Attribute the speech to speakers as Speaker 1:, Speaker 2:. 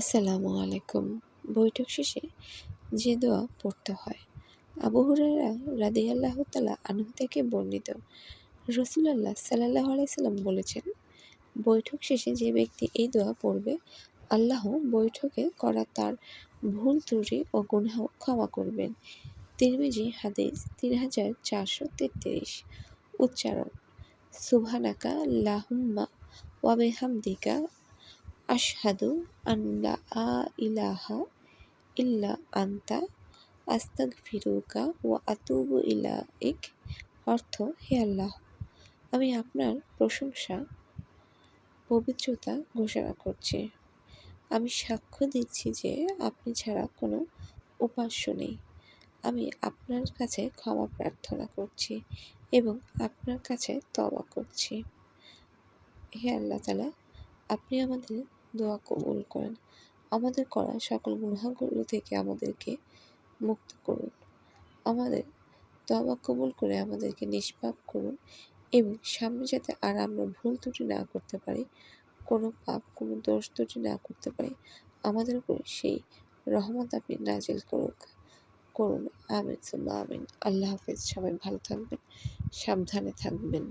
Speaker 1: আসসালামু আলাইকুম। বৈঠক শেষে যে দোয়া পড়তে হয়, আবু হুরায়রা আল্লাহ তালা আনহু থেকে বর্ণিত। রসুলাল্লাহ সাল্লাহ আলাইসাল্লাম বলেছেন, বৈঠক শেষে যে ব্যক্তি এই দোয়া পড়বে, আল্লাহ বৈঠকে করা তার ভুল ত্রুটি ও গুনাহ ক্ষমা করবেন। তিরমিজি হাদিস তিন হাজার চারশো তেত্রিশ। উচ্চারণ, সুবহানাকা লাহুম্মা ওয়াবিহামদিকা আশহাদু আ ইলাহা ইল্লা আন্তা, আস্তাগফিরুকা ওয়া আতুবু ইলাইক। অর্থ, হে আল্লাহ, আমি আপনার প্রশংসা, পবিত্রতা ঘোষণা করছি। আমি সাক্ষ্য দিচ্ছি যে আপনি ছাড়া কোনো উপাস্য নেই। আমি আপনার কাছে ক্ষমা প্রার্থনা করছি এবং আপনার কাছে তবা করছি। হে আল্লাহ তালা আপনি আমাদের দোয়া কবুল করেন। আমাদের করা সকল গুনাহগুলো থেকে আমাদেরকে মুক্ত করুন। আমাদের তবা কবুল করে আমাদেরকে নিষ্পাপ করুন এবং সামনে যাতে আর আমরা ভুল ত্রুটি না করতে পারি, কোনো পাপ, কোনো দোষ ত্রুটি না করতে পারি, আমাদের উপর সেই রহমত আপনি নাজিল করুক, করুন। আমিন সুল্লাহ আমিন। আল্লাহ হাফিজ। সবাই ভালো থাকবেন, সাবধানে থাকবেন।